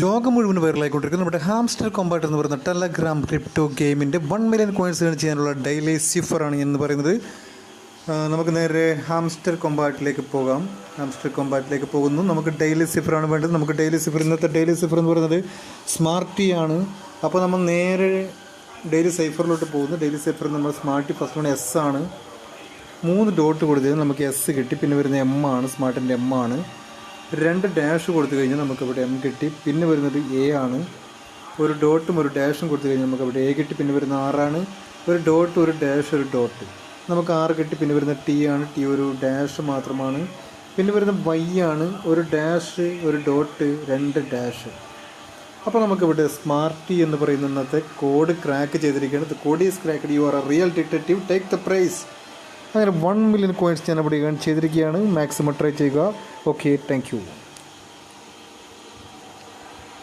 ലോകം മുഴുവൻ വൈറലായിക്കൊണ്ടിരിക്കുന്ന നമ്മുടെ ഹാംസ്റ്റർ കോമ്പാട്ട് എന്ന് പറയുന്ന ടെലഗ്രാം ക്രിപ്റ്റോ ഗെയിമിന്റെ വൺ മില്യൺ കോയിൻസ് ഏൺ ചെയ്യാനുള്ള ഡെയിലി സിഫറാണ് എന്ന് പറയുന്നത്. നമുക്ക് നേരെ ഹാംസ്റ്റർ കോമ്പാട്ടിലേക്ക് പോകാം. ഹാംസ്റ്റർ കോമ്പാട്ടിലേക്ക് പോകുന്നു. നമുക്ക് ഡെയിലി സിഫറാണ് വേണ്ടത്. നമുക്ക് ഡെയിലി സിഫർ ഇന്നത്തെ ഡെയിലി സിഫർ എന്ന് പറയുന്നത് സ്മാർട്ടി ആണ്. അപ്പോൾ നമ്മൾ നേരെ ഡെയിലി സൈഫറിലോട്ട് പോകുന്നു. ഡെയിലി സൈഫർ നമ്മൾ സ്മാർട്ടി ഫസ്റ്റ് വൺ എസ് ആണ്. മൂന്ന് ഡോട്ട് കൊടുത്തത് നമുക്ക് എസ് കിട്ടി. പിന്നെ വരുന്ന എം ആണ്. സ്മാർട്ടിന്റെ എം ആണ്. രണ്ട് ഡാഷ് കൊടുത്തു കഴിഞ്ഞാൽ നമുക്കിവിടെ എം കിട്ടി. പിന്നെ വരുന്നത് എ ആണ്. ഒരു ഡോട്ടും ഒരു ഡാഷും കൊടുത്തു കഴിഞ്ഞാൽ നമുക്ക് അവിടെ എ കിട്ടി. പിന്നെ വരുന്ന ആറാണ് ഒരു ഡോട്ട് ഒരു ഡാഷ് ഒരു ഡോട്ട് നമുക്ക് ആറ് കിട്ടി. പിന്നെ വരുന്ന ടി ആണ്. ടി ഒരു ഡാഷ് മാത്രമാണ്. പിന്നെ വരുന്ന വൈ ആണ്. ഒരു ഡാഷ് ഒരു ഡോട്ട് രണ്ട് ഡാഷ് അപ്പോൾ നമുക്കിവിടെ സ്മാർട്ടി എന്ന് പറയുന്ന ഇന്നത്തെ കോഡ് ക്രാക്ക് ചെയ്തിരിക്കുകയാണ്. The code is cracked you are a real detective take the prize അങ്ങനെ വൺ മില്യൺ കോയിൻസ് ഞാൻ ഇവിടെ ഏൺ ചെയ്തിരിക്കുകയാണ്. മാക്സിമം ട്രൈ ചെയ്യുക. okay thank you.